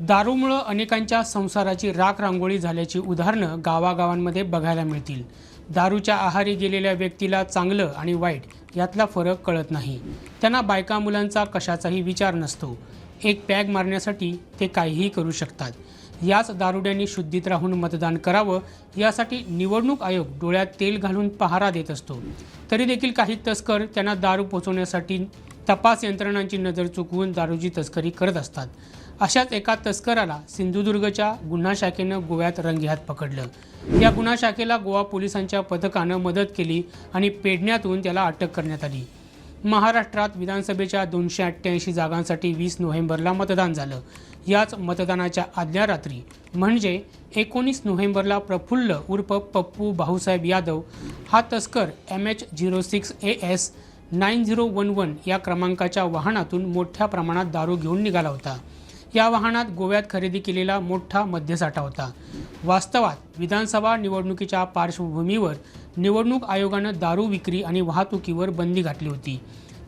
दारूमुळं अनेकांच्या संसाराची राख रांगोळी झाल्याची उदाहरणं गावागावांमध्ये बघायला मिळतील. दारूच्या आहारी गेलेल्या व्यक्तीला चांगलं आणि वाईट यातला फरक कळत नाही. त्यांना बायका मुलांचा कशाचाही विचार नसतो. एक पॅग मारण्यासाठी ते काहीही करू शकतात. याच दारुड्यांनी शुद्धीत राहून मतदान करावं यासाठी निवडणूक आयोग डोळ्यात तेल घालून पहारा देत असतो. तरी देखील काही तस्कर त्यांना दारू पोचवण्यासाठी तपास यंत्रणांची नजर चुकवून दारूची तस्करी करत असतात. अशाच एका तस्कराला सिंधुदुर्गच्या गुन्हा शाखेनं गोव्यात रंगेहात पकडलं. या गुन्हा शाखेला गोवा पोलिसांच्या पथकानं मदत केली आणि पेडण्यातून त्याला अटक करण्यात आली. महाराष्ट्रात विधानसभेच्या दोनशे अठ्ठ्याऐंशी जागांसाठी वीस नोव्हेंबरला मतदान झालं. याच मतदानाच्या आदल्या रात्री म्हणजे एकोणीस नोव्हेंबरला प्रफुल्ल उर्फ पप्पू भाऊसाहेब यादव हा तस्कर M H zero six A S nine zero one one या क्रमांकाच्या वाहनातून मोठ्या प्रमाणात दारू घेऊन निघाला होता. या वाहनात गोव्यात खरेदी केलेला मोठा मद्यसाठा होता. वास्तवात विधानसभा निवडणुकीच्या पार्श्वभूमीवर निवडणूक आयोगानं दारू विक्री आणि वाहतुकीवर बंदी घातली होती.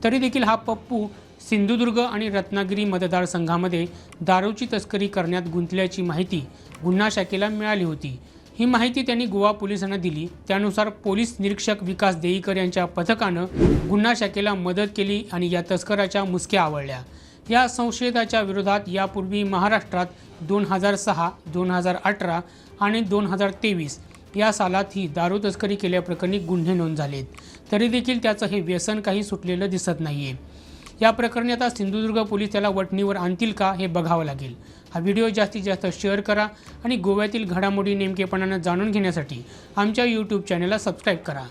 तरी देखील हा पप्पू सिंधुदुर्ग आणि रत्नागिरी मतदारसंघामध्ये दारूची तस्करी करण्यात गुंतल्याची माहिती गुन्हा शाखेला मिळाली होती. ही माहिती त्यांनी गोवा पोलिसांना दिली. त्यानुसार पोलीस निरीक्षक विकास देईकर यांच्या पथकानं गुन्हा शाखेला मदत केली आणि या तस्कराच्या मुसक्या आवळल्या. या संशयिताच्या विरोधात यापूर्वी महाराष्ट्रात दोन हजार सहा दोन हजार अठरा आणि दोन हजार तेवीस या सालात ही दारू तस्करी केल्याप्रकरणी गुन्हे नोंद झालेत. तरी देखील त्याचं हे व्यसन काही सुटलेलं दिसत नाही आहे या प्रकरणी आता सिंधुदुर्ग पोलीस त्याला वटणीवर आणतील का हे बघावं लागेल. हा व्हिडिओ जास्तीत जास्त शेअर करा आणि गोव्यातील घडामोडी नेमकेपणानं जाणून घेण्यासाठी आमच्या यूट्यूब चॅनलला सबस्क्राईब करा.